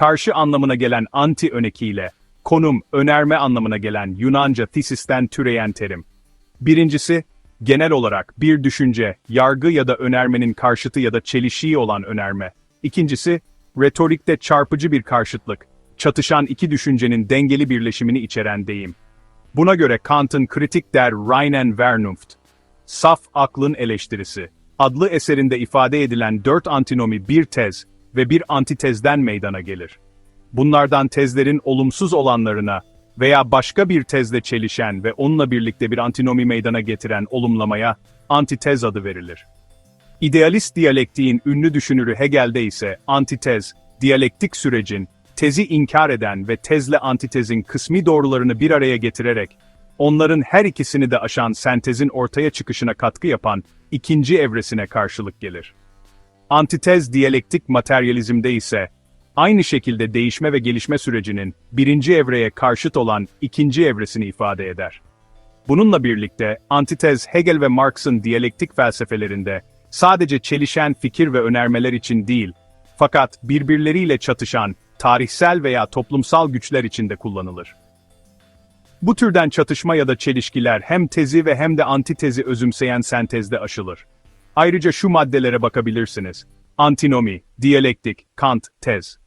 karşı anlamına gelen anti önekiyle, konum, önerme anlamına gelen Yunanca thesisten türeyen terim. Birincisi, genel olarak bir düşünce, yargı ya da önermenin karşıtı ya da çelişiği olan önerme. İkincisi, retorikte çarpıcı bir karşıtlık, çatışan iki düşüncenin dengeli birleşimini içeren deyim. Buna göre Kant'ın Kritik der Reinen Vernunft, Saf Aklın Eleştirisi adlı eserinde ifade edilen dört antinomi bir tez ve bir antitezden meydana gelir. Bunlardan tezlerin olumsuz olanlarına veya başka bir tezle çelişen ve onunla birlikte bir antinomi meydana getiren olumlamaya antitez adı verilir. İdealist diyalektiğin ünlü düşünürü Hegel'de ise antitez, diyalektik sürecin, tezi inkar eden ve tezle antitezin kısmi doğrularını bir araya getirerek, onların her ikisini de aşan sentezin ortaya çıkışına katkı yapan ikinci evresine karşılık gelir. Antitez diyalektik materyalizmde ise, aynı şekilde değişme ve gelişme sürecinin birinci evreye karşıt olan ikinci evresini ifade eder. Bununla birlikte, antitez Hegel ve Marx'ın diyalektik felsefelerinde, sadece çelişen fikir ve önermeler için değil, fakat birbirleriyle çatışan, tarihsel veya toplumsal güçler için de kullanılır. Bu türden çatışma ya da çelişkiler hem tezi ve hem de antitezi özümseyen sentezde aşılır. Ayrıca şu maddelere bakabilirsiniz. Antinomi, diyalektik, Kant, tez.